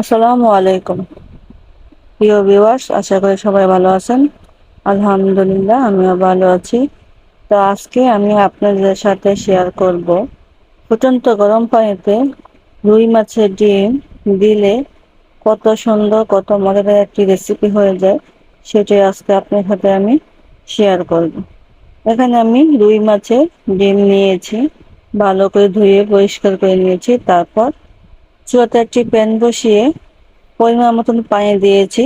আসসালামু আলাইকুম। প্রিয় ভিউয়ার্স আশা করি সবাই ভালো আছেন। আলহামদুলিল্লাহ, আমিও ভালো আছি। তো আজকে আমি আপনাদের সাথে শেয়ার করব। ফুটন্ত গরম পানিতে রুই মাছের ডিম দিলে কত সুন্দর, কত মজাদার একটি রেসিপি হয়ে যায়, সেটাই আজকে আপনার সাথে আমি শেয়ার করব। এখানে আমি রুই মাছের ডিম নিয়েছি, ভালো করে ধুয়ে পরিষ্কার করে নিয়েছি, তারপর চুয়াতে একটি প্যান বসিয়ে পরিমাণ মতন পানি দিয়েছি।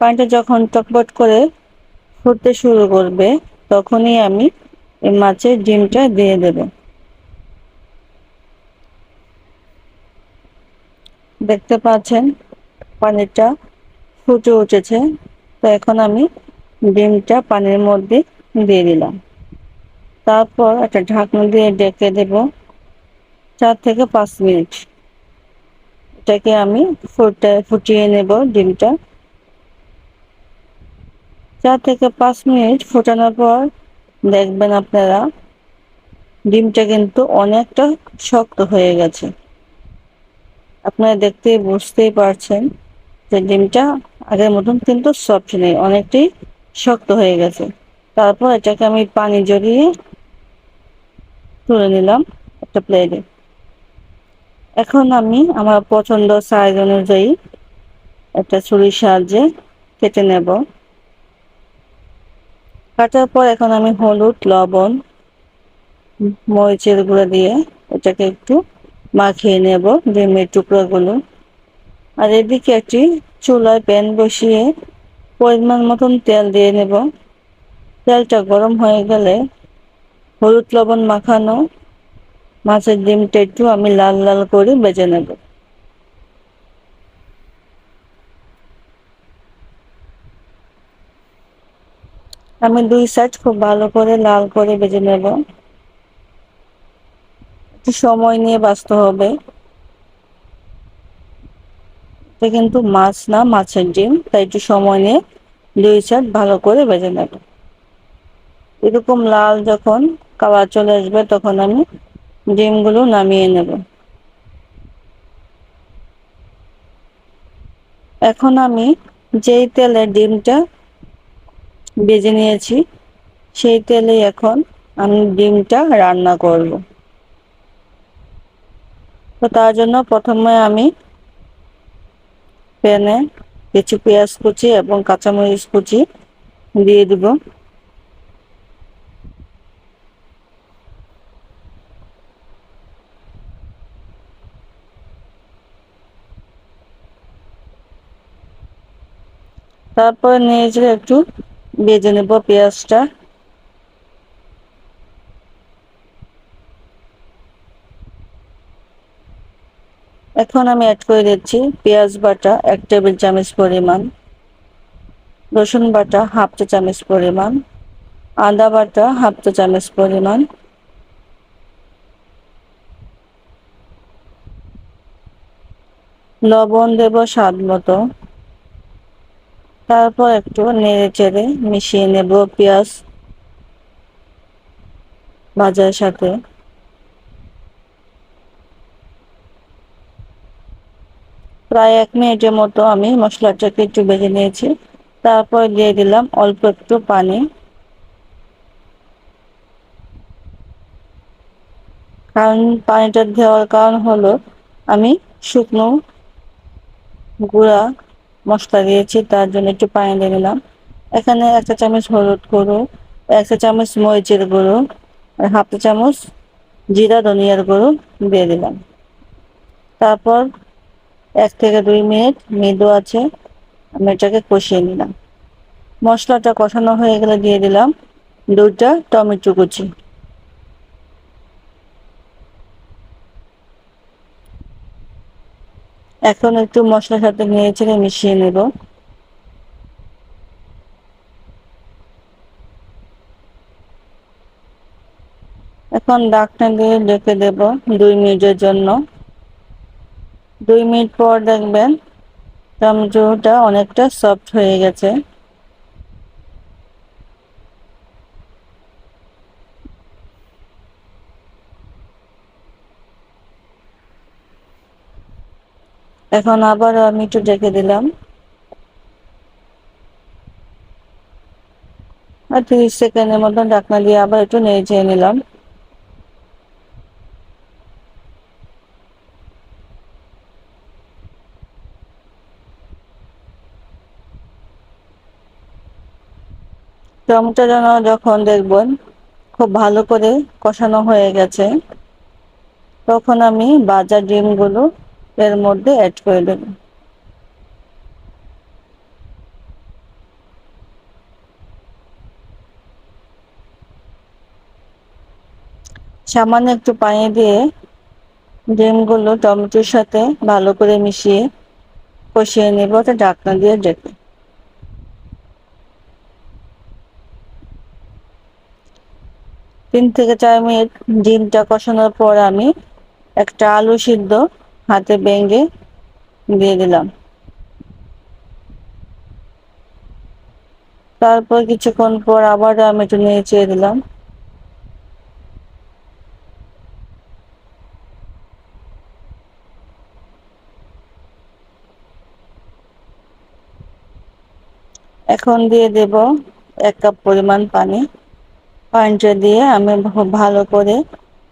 পানিটা যখন টকবট করে ফুটতে শুরু করবে, তখনই আমি এই মাছের ডিমটা দিয়ে দেব। দেখতে পাচ্ছেন, পানিটা ফুটে উঠেছে। তো এখন আমি ডিমটা পানির মধ্যে দিয়ে দিলাম। তারপর একটা ঢাকনা দিয়ে ডেকে দেব। চার থেকে পাঁচ মিনিট। এটাকে আমি ফুটে, ফুটিয়ে নেব ডিমটা। চার থেকে পাঁচ মিনিট ফোটানোর পর দেখবেন আপনারা ডিমটা কিন্তু অনেকটা শক্ত হয়ে গেছে। আপনারা দেখতে বুঝতেই পারছেন যে ডিমটা আগের মতন কিন্তু সফট নেই, অনেকটাই শক্ত হয়ে গেছে। তারপর এটাকে আমি পানি জড়িয়ে তুলে নিলাম একটা প্লেটে এখন আমি আমার পছন্দ সাইজ অনুযায়ী একটা ছুরির সাহায্যে কেটে নেব। কাটার পর এখন আমি হলুদ, লবণ, মরিচের গুঁড়ো দিয়ে এটাকে একটু মাখিয়ে নেব ডিমের টুকরোগুলো। আর এদিকে একটি চুলায় প্যান বসিয়ে পরিমাণ মতন তেল দিয়ে নেব। তেলটা গরম হয়ে গেলে হলুদ, লবণ মাখানো মাছের ডিমটা একটু আমি লাল লাল করে বেজে নেব। আমি দুই সাইড খুব ভালো করে লাল করে বেজে নেব। একটু সময় নিয়ে বাঁচতে হবে। কিন্তু মাছ না, মাছের ডিম, তাই একটু সময় নিয়ে দুই সাইড ভালো করে বেজে নেব। এরকম লাল যখন কালার চলে আসবে, তখন আমি ডিমগুলো নামিয়ে নেব। এখন আমি যেই তেলে ডিমটা বেজে নিয়েছি, সেই তেলে এখন আমি ডিমটা রান্না করব। তো তার জন্য প্রথমে আমি প্যানে কিছু পেঁয়াজ কুচি এবং কাঁচামরিচ কুচি দিয়ে দিব। তারপরে নিয়েছিল একটু বেজে নেব পেঁয়াজটা। এখন আমি অ্যাড করে দিচ্ছি পেঁয়াজ বাটা, এক টেবিল চামচ পরিমাণ। রসুন বাটা, হাফ চা চামচ পরিমাণ। আদা বাটা, হাফ চা চামচ পরিমাণ। লবণ দেব স্বাদ মতো। তারপর একটু নেড়ে চেড়ে মিশিয়ে নেব পেঁয়াজ ভাজার সাথে। প্রায় এক মিনিটের মতো আমি মশলাটাকে একটু বেজে নিয়েছি। তারপর দিয়ে দিলাম অল্প একটু পানি। কারণ পানিটা দেওয়ার কারণ হলো আমি শুকনো গুঁড়া মশলা দিয়েছি, তার জন্য একটু পানি দিয়ে দিলাম। এখানে একটা চামচ হলুদ গুঁড়ো, একটা চামচ মরিচের গুঁড়ো, আর হাফ চামচ জিরা, ধনিয়ার গুঁড়ো দিয়ে দিলাম। তারপর এক থেকে দুই মিনিট মৃদু আছে আমি এটাকে কষিয়ে নিলাম। মশলাটা কষানো হয়ে গেলে দিয়ে দিলাম দুইটা টমেটো কুচি। এখন একটু মশলা সাথে নিয়ে ছেড়ে মিশিয়ে নেব। এখন ডাকটা দিয়ে ডেকে দেব দুই মিনিটের জন্য। দুই মিনিট পর দেখবেন টমেটোটা অনেকটা সফট হয়ে গেছে। এখন আবার আমি একটু ডেকে দিলাম। আর তিরিশ সেকেন্ডের মতন ঢাকনা দিয়ে আবার একটু নেড়ে চেয়ে নিলাম টমেটো যখন দেখবেন খুব ভালো করে কষানো হয়ে গেছে, তখন আমি বাজার ডিমগুলো এর মধ্যে অ্যাড করে দেব। সামান্য একটু পানি দিয়ে ডিমগুলো টমেটোর সাথে ভালো করে মিশিয়ে কষিয়ে নেব, ওটা ঢাকনা দিয়ে ডেকে তিন থেকে চার মিনিট ডিমটা কষানোর পর আমি একটা আলু সিদ্ধ হাতে ভেঙে দিয়ে দিলাম। তারপর কিছুক্ষণ পর আবার আমি একটু চেয়ে দিলাম। এখন দিয়ে দেব এক কাপ পরিমাণ পানি। পানিটা দিয়ে আমি ভালো করে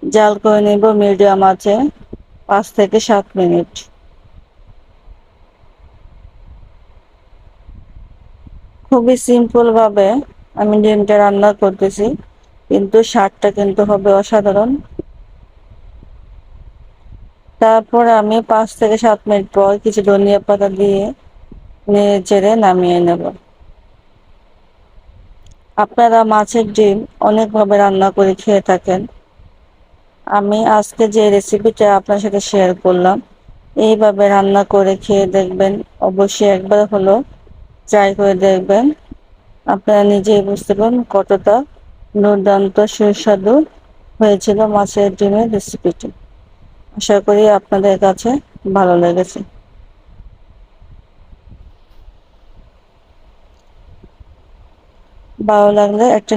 জাল করে নেব, মিডিয়াম আছে পাঁচ থেকে সাত মিনিট। খুবই সিম্পল ভাবে আমি ডিমটা রান্না করতেছি, কিন্তু স্বাদটা কিন্তু হবে অসাধারণ। তারপর আমি পাঁচ থেকে সাত মিনিট পর কিছু ধনিয়া পাতা দিয়ে নেড়ে চেড়ে নামিয়ে নেব। আপনারা মাছের ডিম অনেকভাবে রান্না করে খেয়ে থাকেন। আমি আজকে যে রেসিপিটা আপনার সাথে শেয়ার করলাম, এইভাবে রান্না করে খেয়ে দেখবেন, অবশ্যই একবার হলো ট্রাই করে দেখবেন। আপনারা নিজেই বুঝতে পারেন কতটা দুর্দান্ত, সুস্বাদু হয়েছিল মাছের ডিমের রেসিপিটি আশা করি আপনাদের কাছে ভালো লেগেছে। ভালো লাগলে একটা